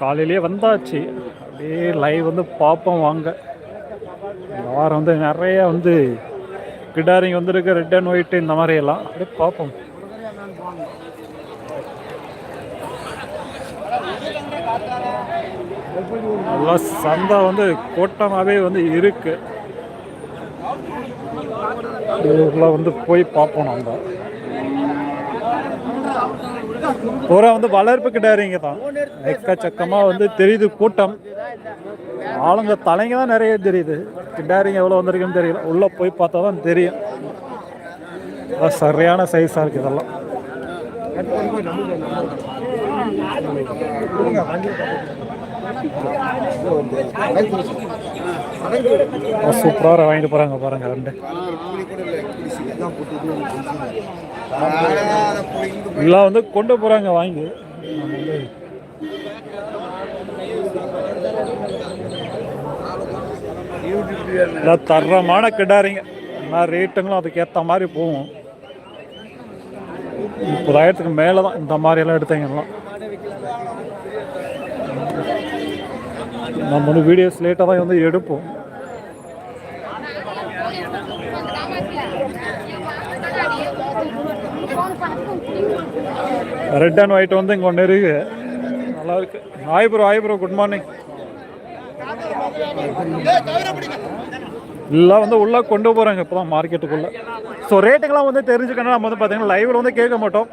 காலையிலேயே வந்தாச்சு. அப்படியே லைவ் வந்து பார்ப்போம் வாங்க. இந்த வாரம் வந்து நிறைய வந்து கிடாரிங் வந்துருக்கு ரெட் அண்ட் ஒயிட் இந்த மாதிரி எல்லாம். அப்படியே பார்ப்போம். நல்லா சந்தை வந்து கூட்டமாகவே வந்து இருக்கு. ஊரில் வந்து போய் பார்ப்போம் நம்ம. பூரா வந்து வளர்ப்பு கிடாரிங்க தான். எக்கச்சக்கமாக வந்து தெரியுது கூட்டம். ஆளுங்க தலைங்க தான் நிறைய தெரியுது. கிடாரிங்க எவ்வளோ வந்திருக்குன்னு தெரியல. உள்ளே போய் பார்த்தா தான் தெரியும். சரியான சைஸாக இருக்குது இதெல்லாம். சூப்பராக வாங்கிட்டு போகிறாங்க பாருங்க ரெண்டு. எல்லாம் வந்து கொண்டு போகிறாங்க வாங்கி. எல்லாம் தரமான கிடாரிங்க. நான் ரேட்டுங்களும் அதுக்கேற்ற மாதிரி போகும். முப்பதாயிரத்துக்கு மேலே தான் இந்த மாதிரி எல்லாம். எடுத்தீங்கன்னா நம்ம வந்து வீடியோஸ் லேட்டாக தான் வந்து எடுப்போம். ரெட் அண்ட் ஒயிட் வந்து இங்கே ஒன்று இருக்கு. நல்லா இருக்கு. Hi bro hi bro good morning எல்லாம் வந்து உள்ளே கொண்டு போகிறாங்க இப்போ தான் மார்க்கெட்டுக்குள்ளே ஸோ ரேட்டுங்கெல்லாம் வந்து தெரிஞ்சுக்கணும் நம்ம வந்து பார்த்தீங்கன்னா லைவில் வந்து கேட்க மாட்டோம்.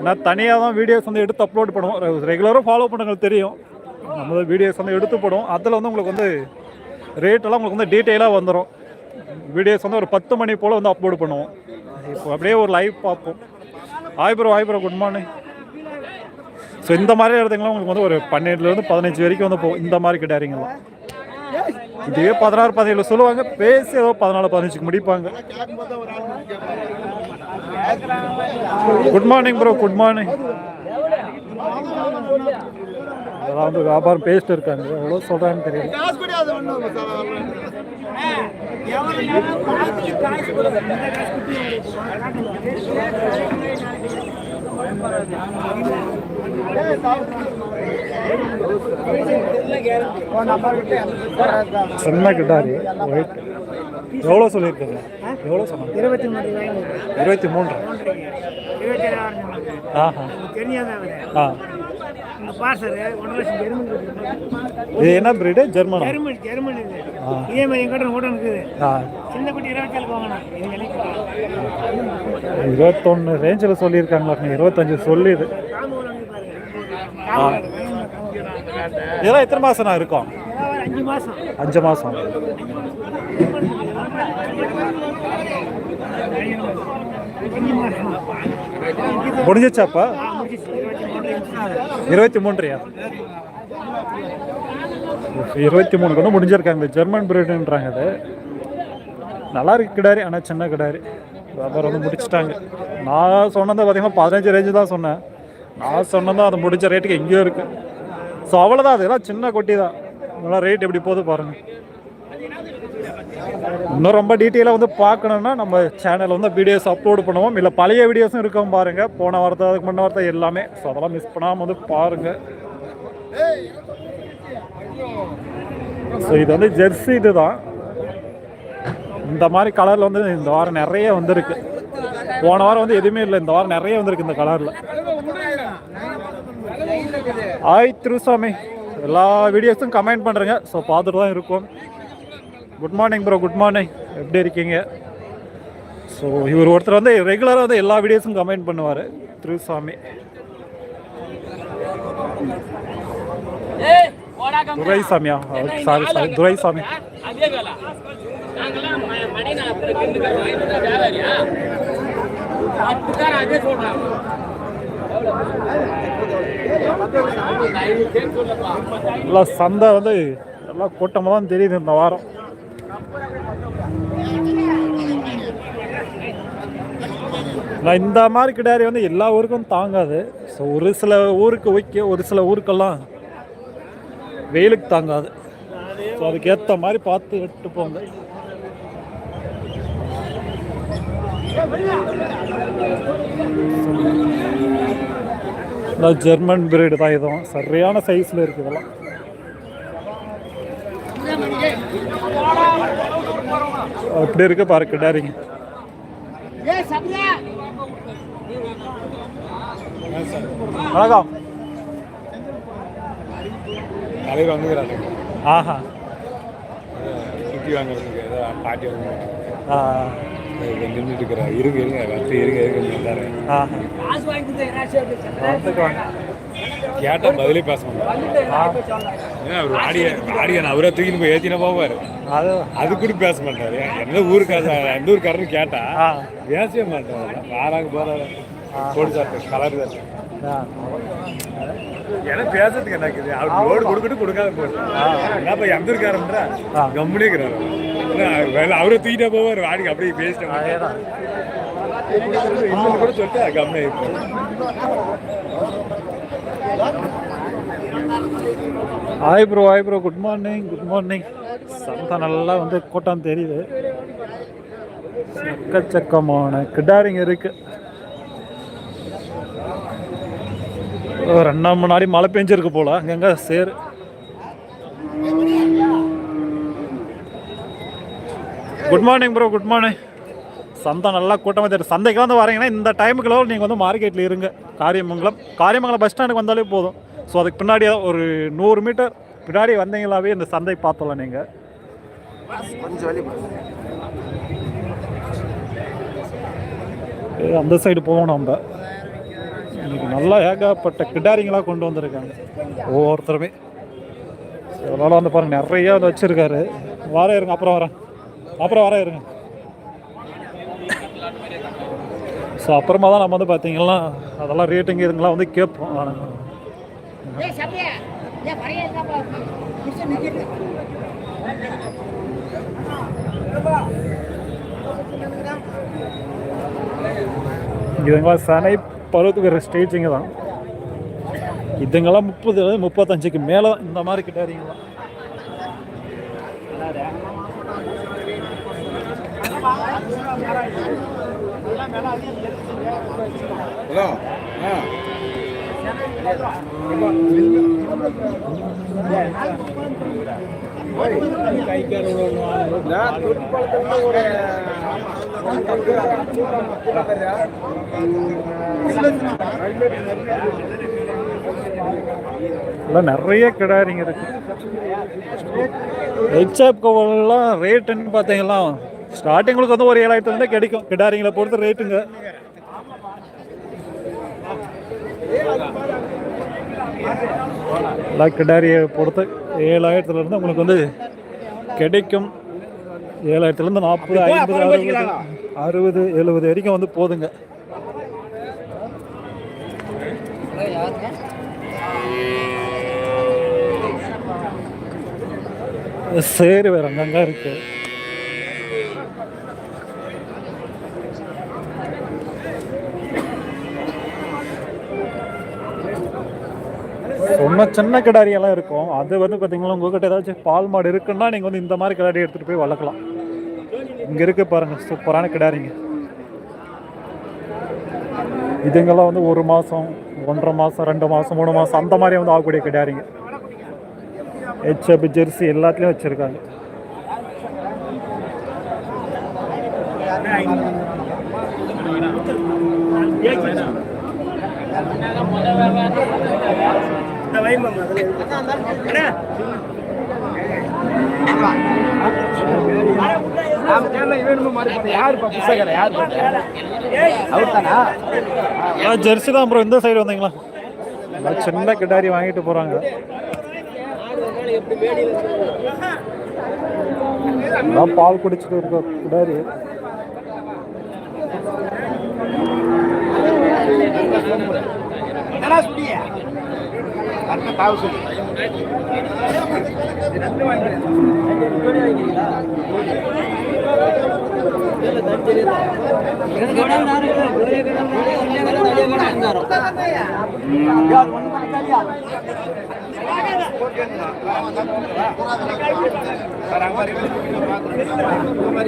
ஏன்னா தனியாக தான் வீடியோஸ் வந்து எடுத்து அப்லோட் பண்ணுவோம். ரெகுலராக ஃபாலோ பண்ணுங்களுக்கு தெரியும். நம்ம வீடியோஸ் வந்து எடுத்து போடுவோம். அதில் வந்து உங்களுக்கு வந்து ரேட்டெல்லாம் உங்களுக்கு வந்து டீட்டெயிலாக வந்துடும் வீடியோஸ் வந்து ஒரு பத்து மணி போல் வந்து அப்லோட் பண்ணுவோம். இப்போ அப்படியே ஒரு லைவ் பார்ப்போம். Hi bro hi bro good morning so இந்த மாதிரி இடத்துக்குலாம் உங்களுக்கு வந்து ஒரு பன்னெண்டுலேருந்து பதினஞ்சு வரைக்கும் வந்து போ இந்த மாதிரி கிட்டாரிங்கலாம் இதுவே பதினாறு பதினேழு சொல்லுவாங்க பேசி ஏதோ பதினாலு பதினஞ்சுக்கு முடிப்பாங்க. Good morning bro good morning அதெல்லாம் வந்து வியாபாரம் பேசிட்டு இருக்காங்க. எவ்வளோ சொல்கிறாங்கன்னு தெரியல. சின்ன கிட்டாரி. ஒயிட் எவ்வளோ சொல்லியிருக்கீங்க எவ்வளோ சொன்னாங்க இருபத்தி மூணு இருபத்தி மூன்று. ஆஹா. ஆ. இது என்ன பிரீடு ஜெர்மனா? ஜெர்மனி ஜெர்மனி இது. இதே மாதிரி எங்கிட்ட கூட இருக்குது சின்ன குட்டி இருபத்தி ஏழு வாங்கினா இருபத்தொன்று ரேஞ்சில் சொல்லியிருக்காங்களா? இருபத்தஞ்சு சொல்லிது இதெல்லாம் எத்தனை மாதம் நான் இருக்கும் அஞ்சு மாதம் அஞ்சு மாசம். முடிஞ்சிச்சாப்பா இருபத்தி மூன்றையா? இருபத்தி மூணு கூட முடிஞ்சிருக்காங்க. ஜெர்மன் பிரீடுன்றாங்க அது. நல்லா இருக்கு கிடாரி ஆனால் சின்ன கிடாரி. வியாபாரம் வந்து முடிச்சிட்டாங்க. நான் சொன்னது பார்த்தீங்கன்னா பதினஞ்சு ரேஞ்சு தான் சொன்னேன். நான் சொன்னது அது முடிஞ்ச ரேட்டுக்கு எங்கேயோ இருக்கு. ஸோ அவ்வளோதான் அதெல்லாம் சின்ன கொட்டி தான். நல்லா ரேட் எப்படி போகுது பாருங்கள் இன்னும் ரொம்ப டீட்டெயிலாக வந்து பார்க்கணுன்னா நம்ம சேனலில் வந்து வீடியோஸ் அப்லோட் பண்ணுவோம். இல்லை பழைய வீடியோஸும் இருக்கும் பாருங்கள் போன வாரத்தை அதுக்கு முன்ன வாரத்தை எல்லாமே. ஸோ அதெல்லாம் மிஸ் பண்ணாமல் வந்து பாருங்கள் ஸோ இது வந்து ஜெர்சி இதுதான். இந்த மாதிரி கலரில் வந்து இந்த வாரம் நிறைய வந்திருக்கு. போன வாரம் வந்து எதுவுமே இல்லை. இந்த வாரம் நிறைய வந்திருக்கு இந்த கலரில் ஆய் திருசாமி எல்லா வீடியோஸும் கமெண்ட் பண்ணுறேங்க ஸோ பார்த்துட்டு தான் இருக்கும். Good morning bro good morning எப்படி இருக்கீங்க? ஸோ இவர் ஒருத்தர் வந்து ரெகுலராக வந்து எல்லா வீடியோஸும் கமெண்ட் பண்ணுவார். திருசாமி. துரைசாமியா? Sorry sorry Duraisamy. எல்லாம் சந்தை வந்து எல்லாம் கூட்டமாக தான் தெரியுது இந்த வாரம். நான் இந்த மாதிரி கிடாரி வந்து எல்லா ஊருக்கும் தாங்காது. ஸோ ஒரு சில ஊருக்கு ஓகே ஒரு சில ஊருக்கெல்லாம் வெயிலுக்கு தாங்காது. ஸோ அதுக்கேற்ற மாதிரி பார்த்து விட்டு போங்க. இந்த ஜெர்மன் பிரீடு தான் இதுவும் சரியான சைஸில் இருக்குது இதெல்லாம். அப்படி இருக்கு பாரு கிடாரிங்க. வணக்கம். தலைவர் வந்துக்கிறாரு. ஆஹா. சுற்றி வாங்குறதுக்கு ஏதோ பாட்டி வந்து ஆ, நின்றுட்டு இருக்கிறார் இருங்க இருங்க. வந்து இருங்க இருங்க. கேட்டால் பதிலே பேச ஏன்னா அவர் ஆடிய ஆடிய நான் அவரை தூக்கிட்டு போய் ஏற்றின போவார். அது கூட பேச மாட்டார். எந்த ஊருக்கார எந்த ஊருக்காரன்னு கேட்டா ஆ. பேசவே மாட்டார். வாராங்க போகிறாரு கோடி சாப்பிட்டு கலர் தான். ஏன்னா பேசுறதுக்கு என்ன இருக்குது? அவர் லோடு கொடுக்கட்டும் கொடுக்காத போகுது என்னப்பா எந்த இருக்காருன்றா ஆ. கம்முனே இருக்கிறாரு. ஏன்னா, வேலை அவரை தூக்கிட்டே போவார் வாடிக்கு அப்படியே பேசிட்டேன் இன்னொன்று கூட சொல்லிட்டு கம்முனே hi bro hi bro good morning good morning சந்தை நல்லா வந்து கூட்டம் தெரியுது. எக்கச்சக்கமான கிடாரிங்க இருக்கு. ரெண்டு நாள் முன்னாடி மழை பெஞ்சிருக்கு போல. அங்கங்க சேரு. Good morning bro good morning சந்தை நல்லா கூட்டமாக தெரியும் சந்தைக்கு வந்து வரீங்கன்னா இந்த டைமுக்குள்ள நீங்கள் வந்து மார்க்கெட்டில் இருங்க. காரியமங்கலம். காரியமங்கலம் பஸ் ஸ்டாண்டுக்கு வந்தாலே போதும். ஸோ அதுக்கு பின்னாடி ஒரு நூறு மீட்டர் பின்னாடி வந்தீங்களாவே இந்த சந்தை பார்த்தலாம் நீங்கள் அந்த சைடு போவோம் நம்ம. இன்னைக்கு நல்லா ஏகப்பட்ட கிடாரிங்களாக கொண்டு வந்திருக்காங்க. ஒவ்வொருத்தருமே. அதனால் வந்து பாருங்க நிறைய வந்து வச்சுருக்காரு. வர இருங்க அப்புறம் வரேன். அப்புறம் வர இருங்க. ஸோ அப்புறமா தான் நம்ம வந்து பார்த்தீங்கன்னா அதெல்லாம் ரேட்டிங் இதுங்கெல்லாம் வந்து கேட்போம். ஆனா, இதுங்கெல்லாம் சனை பருவத்துக்கு ஸ்டேஜிங்க தான். இதுங்கெல்லாம் முப்பது முப்பத்தஞ்சுக்கு மேலே இந்த மாதிரி கிட்டாரிங்களாம் ஹலோ ஆ. எல்லாம் நிறைய கிடாரிங்க இருக்கு. ஹெச்எப் கவர்லாம் ரேட்டுன்னு பார்த்தீங்களா? ஸ்டார்டிங்களுக்கு வந்து ஒரு ஏழாயிரத்துலேருந்து கிடைக்கும். கிடாரிங்களை பொறுத்த ரேட்டுங்க எல்லாம் கிடாரியை பொறுத்து ஏழாயிரத்துலேருந்து உங்களுக்கு வந்து கிடைக்கும். ஏழாயிரத்துலேருந்து நாற்பது ஐம்பது அறுபது அறுபது எழுபது வரைக்கும் வந்து போதுங்க. சேரு வேற அங்கங்க இருக்கு. சொன்ன சின்ன கிடாரியெல்லாம் இருக்கும். அது வந்து பார்த்தீங்கன்னா உங்ககிட்ட ஏதாச்சும் பால் மாடு இருக்குன்னா நீங்கள் வந்து இந்த மாதிரி கிடாரி எடுத்துகிட்டு போய் வளர்க்கலாம். இங்கே இருக்கு பாருங்க சூப்பரான கிடாரிங்க. இதுங்கெல்லாம் வந்து ஒரு மாதம் ஒன்றரை மாதம் ரெண்டு மாதம் மூணு மாதம் அந்த மாதிரி வந்து ஆகக்கூடிய கிடாரிங்க. ஹெச்எப் ஜெர்சி எல்லாத்துலேயும் வச்சுருக்காங்க. ஜெர்சி தான் அப்புறம் இந்த சைடு வந்தீங்களா? சின்ன கிட்டாரி வாங்கிட்டு போறாங்க. பால் குடிச்சிட்டு இருக்க கிடாரி. சுடி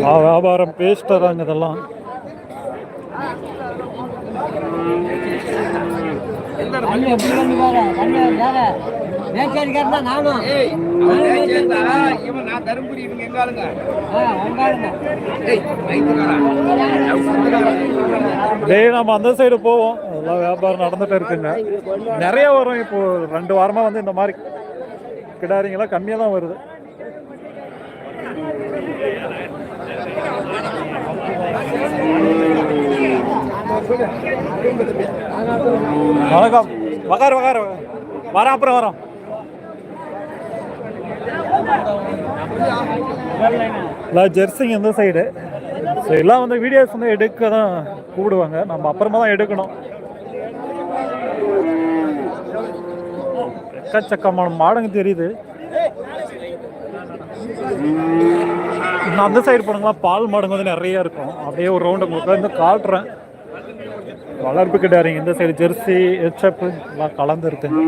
ஆ, வியாபாரம் பேசிட்டுறாங்க இதெல்லாம். கண்ணு எப்படி வந்து பாரு கண்ணு வேற தான் நானும். இவன் நான் தருமபுரி இவங்க எங்க ஆளுங்க? ஆ, உங்க ஆளுங்க. ஏய் டேய் நம்ம அந்த சைடு போவோம். அதெல்லாம் வியாபாரம் நடந்துட்டு இருக்குங்க. நிறைய வரும். இப்போ ரெண்டு வாரமா வந்து இந்த மாதிரி கிடாரிங்கெல்லாம் கம்மியாக தான் வருது. வணக்கம். வகார் வகார். வரோம் அப்புறம் வரோம். ஜெர்சிங் இந்த சைடு ஸோ எல்லாம் வந்து வீடியோஸ் வந்து எடுக்க தான் கூப்பிடுவாங்க. நம்ம அப்புறமா தான் எடுக்கணும். எக்கச்சக்கமான மாடுங்க தெரியுது. அந்த சைடு போனாங்கன்னா பால் மாடுங்க வந்து நிறைய இருக்கும். அப்படியே ஒரு ரவுண்டு உங்களுக்கு வந்து காட்டுறேன். வளர்ப்பு கிட்டாரிங்க இந்த சைடு ஜெர்சி ஹெச்எப் எல்லாம் கலந்து இருக்குங்க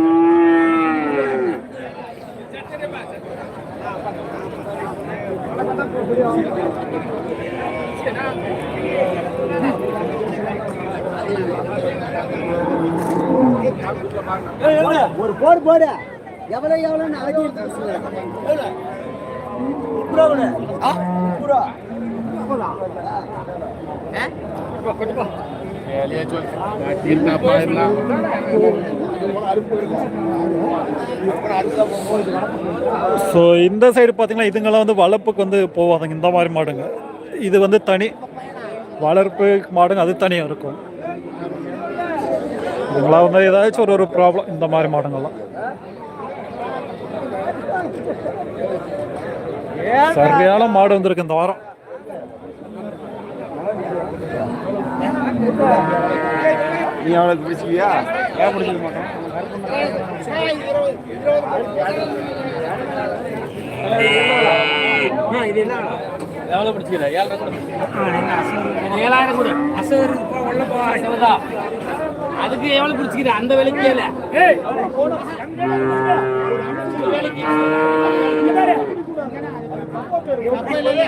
ஒரு போடு போடு. எவ்வளவு எவ்வளவு அழகி ஸோ இந்த சைடு பார்த்தீங்கன்னா இதுங்கெல்லாம் வந்து வளர்ப்புக்கு வந்து போவாதுங்க இந்த மாதிரி மாடுங்க. இது வந்து தனி வளர்ப்பு மாடுங்க. அது தனியாக இருக்கும். இதுங்களாம் வந்து ஏதாச்சும் ஒரு ஒரு ப்ராப்ளம் இந்த மாதிரி மாடுங்கள்லாம் சரியான மாடு வந்திருக்கு இந்த வாரம். நீ அவளுக்கு பிடிச்சிக்கியா ஏன் பிடிச்சிக்க மாட்டோம் எவ்வளோ பிடிச்சிக்கிற ஏழரை ஏழாயிரம் கூட அசர் உள்ள போவா அதுக்கு எவ்வளோ பிடிச்சிக்கிற அந்த வேலைக்கு விலைக்கு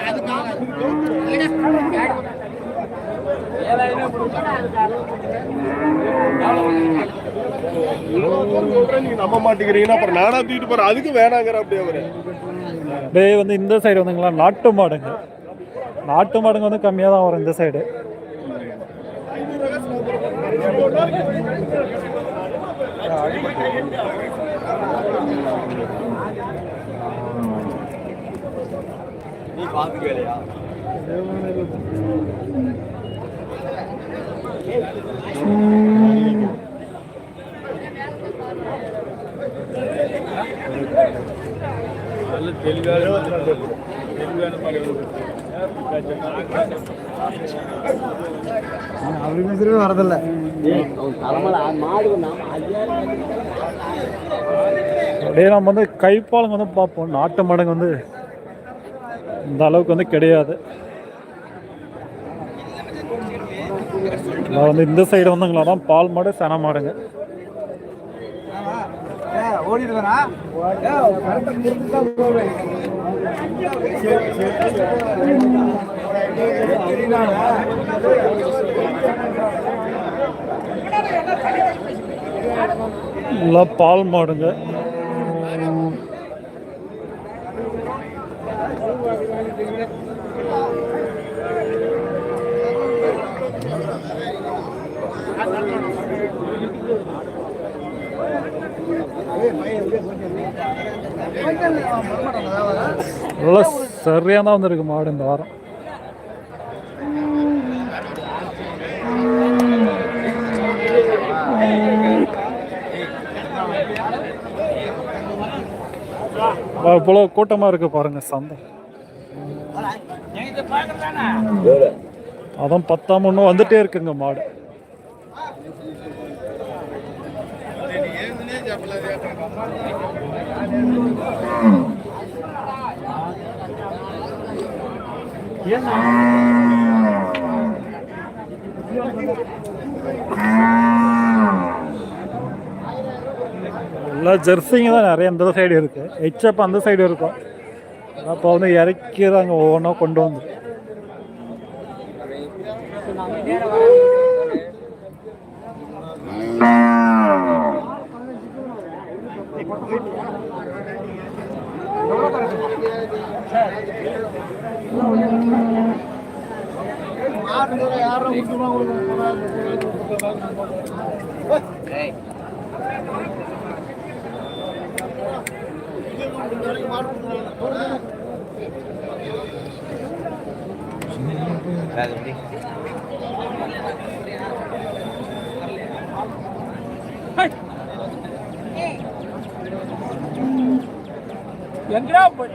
அதுக்காக நீங்க நம்ப மாட்டேங்கிறீங்கன்னா அப்புறம் நானா தூக்கிட்டு போறேன். அதுக்கு வேணாங்கிற அப்படியே அவரு. டேய் வந்து இந்த சைடு வந்துங்களா? நாட்டு மாடுங்க. நாட்டு மாடுங்க வந்து கம்மியாக தான் வரும் இந்த சைடு அவரு பேசுறவே வரதில்ல அப்படியே நம்ம வந்து கைப்பாலங்க வந்து பார்ப்போம். நாட்டு மடங்கு வந்து இந்த அளவுக்கு வந்து கிடையாது. நான் வந்து இந்த சைடு வந்துங்களா தான் பால் மாடு சென மாடுங்க. பால் மாடுங்க. நல்லா சரியாக தான் வந்திருக்கு மாடு இந்த வாரம். இவ்வளோ கூட்டமாக இருக்கு பாருங்க சந்தை. அதான் பத்தாம் ஒன்றும் வந்துட்டே இருக்குங்க மாடு. எல்லாம் ஜெர்சிங்க தான் நிறைய இந்த சைடு இருக்கு. ஹெச்எப் அந்த சைடு இருக்கும். அப்போ வந்து இறக்கிறாங்க ஒவ்வொன்றா கொண்டு வந்து. எங்கடா போய்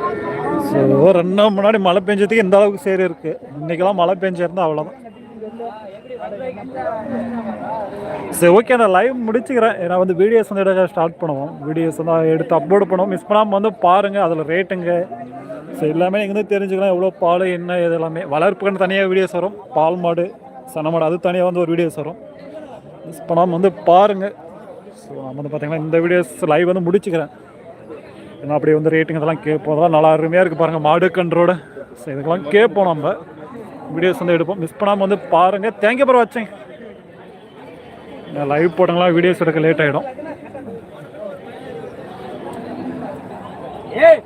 ஸோ ரெண்டு நாள் முன்னாடி மழை பெஞ்சதுக்கு இந்த அளவுக்கு சேர் இருக்கு. இன்னைக்கெல்லாம் மழை பெஞ்சிருந்தா அவ்வளோதான் சரி ஓகே நான் லைவ் முடிச்சுக்கிறேன். ஏன்னா வந்து வீடியோஸ் வந்து எடுக்க ஸ்டார்ட் பண்ணுவோம். வீடியோஸ் வந்து எடுத்து அப்லோட் பண்ணுவோம். மிஸ் பண்ணாமல் வந்து பாருங்கள் அதில் ரேட்டுங்க ஸோ எல்லாமே இங்கே வந்து தெரிஞ்சுக்கலாம் எவ்வளோ பால் என்ன இது எல்லாமே. வளர்ப்புக்குன்னு தனியாக வீடியோஸ் வரும். பால் மாடு சன மாடு அது தனியாக வந்து ஒரு வீடியோஸ் வரும். மிஸ் பண்ணாமல் வந்து பாருங்கள் ஸோ நம்ம வந்து பார்த்தீங்கன்னா இந்த வீடியோஸ் லைவ் வந்து முடிச்சுக்கிறேன். ஏன்னா அப்படியே வந்து ரேட்டிங் இதெல்லாம் கேட்போம் அதெல்லாம் நல்லா அருமையாக இருக்குது பாருங்கள் மாடு கன்றோட ஸோ இதுக்கெல்லாம் கேட்போம் நம்ம. வீடியோஸ் வந்து எடுப்போம். மிஸ் பண்ணாமல் வந்து பாருங்கள் தேங்க்யூ ஃபார் வாட்சிங் லைவ் போட்டங்களாம் வீடியோஸ் எடுக்க லேட் ஆகிடும் ஏய்!